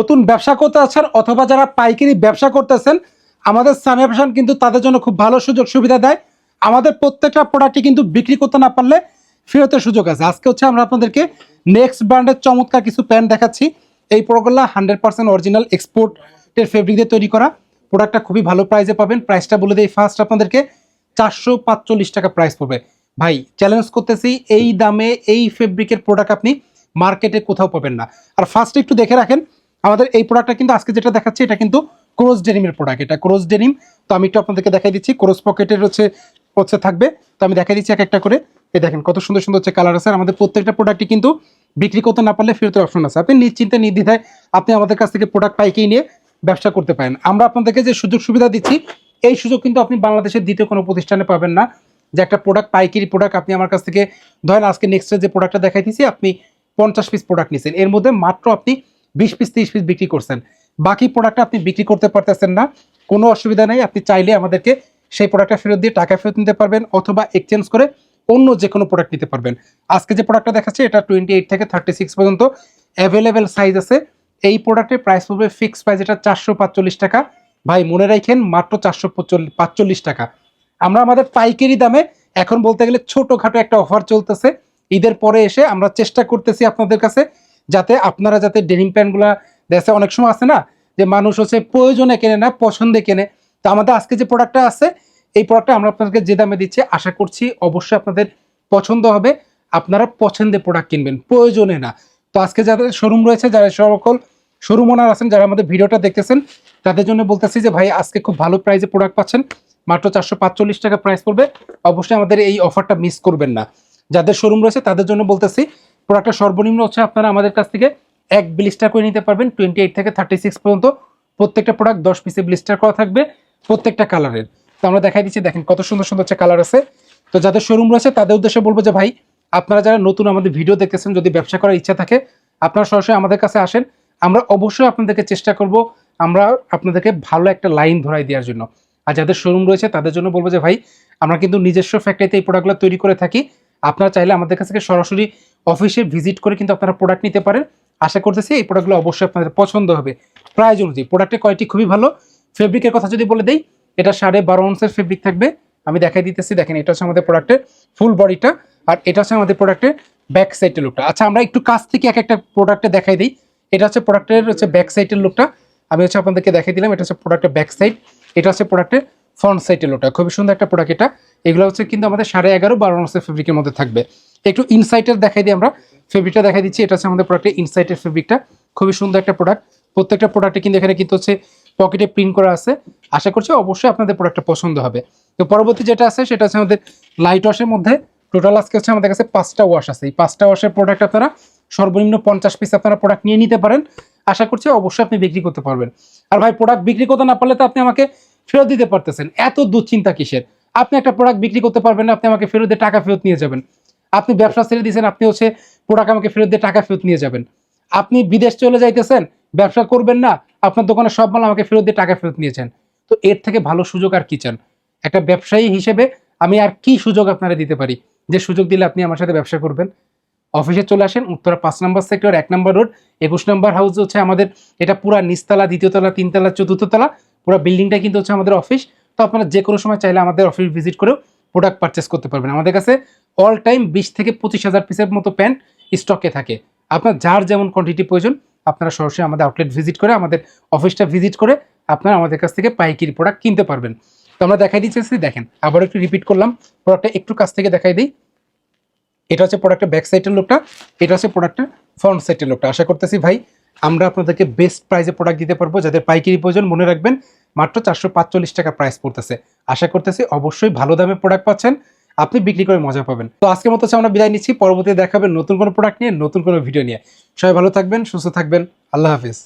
নতুন ব্যবসা করতে আছেন অথবা যারা পাইকারি ব্যবসা করতেছেন, আমাদের সামিয়া ফ্যাশন কিন্তু তাদের জন্য খুব ভালো সুযোগ সুবিধা দেয়। আমাদের প্রত্যেকটা প্রোডাক্টই কিন্তু বিক্রি করতে না পারলে ফেরতের সুযোগ আছে। আজকে হচ্ছে আমরা আপনাদেরকে নেক্সট ব্র্যান্ডের চমৎকার কিছু প্যান্ট দেখাচ্ছি। এই প্রোডাক্টগুলো হান্ড্রেড পার্সেন্ট অরিজিনাল এক্সপোর্টের ফেব্রিক দিয়ে তৈরি করা। প্রোডাক্টটা খুবই ভালো প্রাইসে পাবেন। প্রাইসটা বলে দিই ফার্স্ট আপনাদেরকে, চারশো পাঁচচল্লিশ টাকা প্রাইস পড়বে। ভাই চ্যালেঞ্জ করতেছি, এই দামে এই ফেব্রিকের প্রোডাক্ট আপনি মার্কেটে কোথাও পাবেন না। আর ফার্স্ট একটু দেখে রাখেন আমাদের এই প্রোডাক্টটা কিন্তু আজকে যেটা দেখাচ্ছি, এটা কিন্তু ক্রোজ ডেনিমের প্রোডাক্ট এটা ক্রোজ ডেনিম তো আমি একটু আপনাদেরকে দেখাই দিচ্ছি। ক্রোজ পকেটের হচ্ছে হচ্ছে থাকবে। তো আমি দেখাই দিচ্ছি এক একটা করে। এই দেখেন কত সুন্দর সুন্দর হচ্ছে কালার আছে। আমাদের প্রত্যেকটা প্রোডাক্টই কিন্তু বিক্রি করতে না পারলে ফেরতের অপশন আছে। আপনি নিশ্চিন্তে, নির্দ্বিধায় আপনি আমাদের কাছ থেকে প্রোডাক্ট পাইকেই নিয়ে ব্যবসা করতে পারেন। আমরা আপনাদেরকে যে সুযোগ সুবিধা দিচ্ছি, এই সুযোগ কিন্তু আপনি বাংলাদেশের দ্বিতীয় কোনো প্রতিষ্ঠানে পাবেন না। যে একটা প্রোডাক্ট পাইকারি প্রোডাক্ট আপনি আমার কাছ থেকে, ধরেন আজকে নেক্সটে যে প্রোডাক্টটা দেখাইতেছি, আপনি পঞ্চাশ পিস প্রোডাক্ট নিছেন। এর মধ্যে মাত্র আপনি বিশ পিস তিরিশ পিস বিক্রি করছেন। বাকি প্রোডাক্টটা আপনি বিক্রি করতে পারতেছেন না, কোনো অসুবিধা নেই, আপনি চাইলে আমাদেরকে সেই প্রোডাক্টটা ফেরত দিয়ে টাকা ফেরত নিতে পারবেন অথবা এক্সচেঞ্জ করে অন্য যে কোনো প্রোডাক্ট নিতে পারবেন। আজকে যে প্রোডাক্টটা দেখাচ্ছে, এটা টোয়েন্টি এইট থেকে থার্টি সিক্স পর্যন্ত অ্যাভেলেবেল সাইজ আছে। এই প্রোডাক্টের প্রাইস পড়বে ফিক্সড প্রাইস এটা চারশো পাঁচচল্লিশ টাকা। ভাই, মনে রাখেন মাত্র চারশো পাঁচচল্লিশ টাকা। আমরা আমাদের পাইকারি দামে এখন বলতে গেলে ছোটোখাটো একটা অফার চলতেছে। ঈদের পরে এসে আমরা চেষ্টা করতেছি আপনাদের কাছে যাতে আপনারা যাতে ডেনিম প্যান্টগুলা দেশে অনেক সময় আছে না, যে মানুষ হচ্ছে প্রয়োজনে কেনে না, পছন্দে কেনে। তো আমাদের আজকে যে প্রোডাক্টটা আছে, এই প্রোডাক্টটা আমরা আপনাদেরকে যে দামে দিচ্ছি, আশা করছি অবশ্যই আপনাদের পছন্দ হবে। আপনারা পছন্দের প্রোডাক্ট কিনবেন, প্রয়োজনে না। তো আজকে যাদের শোরুম রয়েছে, যারা সকল শোরুম ওনার আছেন, যারা আমাদের ভিডিওটা দেখতেছেন, তাদের জন্য বলতেছি যে, ভাই, আজকে খুব ভালো প্রাইসে প্রোডাক্ট পাচ্ছেন। মাত্র চারশো পাঁচচল্লিশ টাকা প্রাইস পড়বে। অবশ্যই আমাদের এই অফারটা মিস করবেন না। যাদের শোরুম রয়েছে, তাদের জন্য বলতেছি প্রোডাক্টটা সর্বনিম্ন হচ্ছে আপনারা আমাদের কাছ থেকে এক ব্লিস্টার করে নিতে পারবেন টোয়েন্টি এইট থেকে থার্টি সিক্স পর্যন্ত। প্রত্যেকটা প্রোডাক্ট দশ পিসে ব্লিস্টার করা থাকবে প্রত্যেকটা কালারের তো আমরা দেখাই দিচ্ছি, দেখেন কত সুন্দর সুন্দর হচ্ছে কালার আছে। তো যাদের শোরুম রয়েছে, তাদের উদ্দেশ্যে বলব যে, ভাই, আপনারা যারা নতুন আমাদের ভিডিও দেখতেছেন, যদি ব্যবসা করার ইচ্ছা থাকে, আপনারা সরাসরি আমাদের কাছে আসেন। আমরা অবশ্যই আপনাদেরকে চেষ্টা করব আমরা আপনাদেরকে ভালো একটা লাইন ধরাই দেওয়ার জন্য। আর যাদের শোরুম রয়েছে, তাদের জন্য বলব যে, ভাই, আমরা কিন্তু নিজস্ব ফ্যাক্টরিতে এই প্রোডাক্টগুলো তৈরি করে থাকি। আপনারা চাইলে আমাদের কাছ থেকে সরাসরি অফিসে ভিজিট করে কিন্তু আপনারা প্রোডাক্ট নিতে পারেন। আশা করতেছি এই প্রোডাক্টগুলো অবশ্যই আপনাদের পছন্দ হবে। প্রাইস অনুযায়ী প্রোডাক্টের কোয়ালিটি খুবই ভালো। ফেব্রিকের কথা যদি বলে দেই, এটা সাড়ে বারো অংশের ফেব্রিক থাকবে। আমি দেখাই দিতেছি, দেখেন এটা হচ্ছে আমাদের প্রোডাক্টের ফুল বডিটা আর এটা হচ্ছে আমাদের প্রোডাক্টের ব্যাক সাইডের লুকটা আচ্ছা আমরা একটু কাছ থেকে এক একটা প্রোডাক্টে দেখাই দিই। এটা হচ্ছে প্রোডাক্টের হচ্ছে ব্যাক সাইডের লুকটা আমি হচ্ছে আপনাদেরকে দেখাই দিলাম, এটা হচ্ছে প্রোডাক্টের ব্যাক সাইড এটা হচ্ছে প্রোডাক্টের ফ্রন্ট সাইডের লুকটা খুবই সুন্দর একটা প্রোডাক্ট এটা। এগুলো হচ্ছে কিন্তু আমাদের সাড়ে এগারো বারো অংশের ফেব্রিকের মধ্যে থাকবে। একটু ইনসাইটের দেখাই দিই আমরা। ফেব্রিকটা দেখাই দিচ্ছি। এটা হচ্ছে আমাদের প্রোডাক্টের ইনসাইটের ফেব্রিকটা খুবই সুন্দর একটা প্রোডাক্ট প্রত্যেকটা প্রোডাক্টে কিন্তু এখানে কিন্তু হচ্ছে পকেটে প্রিন্ট করা আছে। আশা করছি অবশ্যই আপনাদের প্রোডাক্টটা পছন্দ হবে। তো পরবর্তী যেটা আছে, সেটা হচ্ছে আমাদের লাইট ওয়াশের মধ্যে টোটাল আজকে হচ্ছে আমাদের কাছে পাঁচটা ওয়াশ আছে। এই পাঁচটা ওয়াশের প্রোডাক্ট আপনারা সর্বনিম্ন পঞ্চাশ পিস আপনারা প্রোডাক্ট নিয়ে নিতে পারেন। আশা করছি অবশ্যই আপনি বিক্রি করতে পারবেন। আর ভাই প্রোডাক্ট বিক্রি করতে না পারলে তো আপনি আমাকে ফেরত দিতে পারতেছেন। এত দুশ্চিন্তা কিসের? আপনি একটা প্রোডাক্ট বিক্রি করতে পারবেন না, আপনি আমাকে ফেরত দিয়ে টাকা ফেরত নিয়ে যাবেন। আপনি ব্যবসা ছেড়ে দিয়েছেন, আপনি হচ্ছে প্রোডাক্ট আমাকে ফেরত দিয়ে টাকা ফেরত নিয়ে যাবেন। আপনি বিদেশ চলে যাইতেছেন, ব্যবসা করবেন না, আপনার দোকানে সব মাল আমাকে ফেরত দিয়ে টাকা ফেরত নিয়েছেন তো এর থেকে ভালো সুযোগ আর কি চান? একটা ব্যবসায়ী হিসেবে আমি আর কি সুযোগ আপনারা দিতে পারি? যে সুযোগ দিলে আপনি আমার সাথে ব্যবসা করবেন। অফিসে চলে আসেন, উত্তরা পাঁচ নম্বর সেক্টর এক নম্বর রোড একুশ নম্বর হাউস হচ্ছে আমাদের, এটা পুরা নিচতলা, দ্বিতীয়তলা, তিনতলা চতুর্থ তলা পুরো বিল্ডিংটা কিন্তু হচ্ছে আমাদের অফিস তো আপনারা যে কোনো সময় চাইলে আমাদের অফিস ভিজিট করেও প্রোডাক্ট পারচেস করতে পারবেন। আমাদের কাছে অল টাইম বিশ থেকে পঁচিশ হাজার পিসের মতো প্যান্ট স্টকে থাকে। আপনার যার যেমন কোয়ান্টিটি প্রয়োজন, আপনারা সরাসরি আমাদের আউটলেট ভিজিট করে, আমাদের অফিসটা ভিজিট করে আপনারা আমাদের কাছ থেকে পাইকারি প্রোডাক্ট কিনতে পারবেন। তো আমরা দেখাই দিচ্ছি দেখেন আবার একটু রিপিট করলাম প্রোডাক্টটা একটু কাছ থেকে দেখাই দিই। এটা হচ্ছে প্রোডাক্টের ব্যাক সাইডের লোকটা এটা হচ্ছে প্রোডাক্টের ফ্রন্ট সাইডের লোকটা আশা করতেছি ভাই, আমরা আপনাদেরকে বেস্ট প্রাইসে প্রোডাক্ট দিতে পারব, যাদের পাইকারি প্রয়োজন, মনে রাখবেন, মাত্র চারশো টাকা প্রাইস পড়তেছে। আশা করতেছি অবশ্যই ভালো দামে প্রোডাক্ট পাচ্ছেন। আপনি বিক্রি করে মজা পাবেন। তো আজকের মতো আমরা বিদায় নিচ্ছি। পরবর্তীতে দেখাবেন নতুন কোনো প্রোডাক্ট নিয়ে, নতুন কোনো ভিডিও নিয়ে। সবাই ভালো থাকবেন, সুস্থ থাকবেন। আল্লাহ হাফিজ।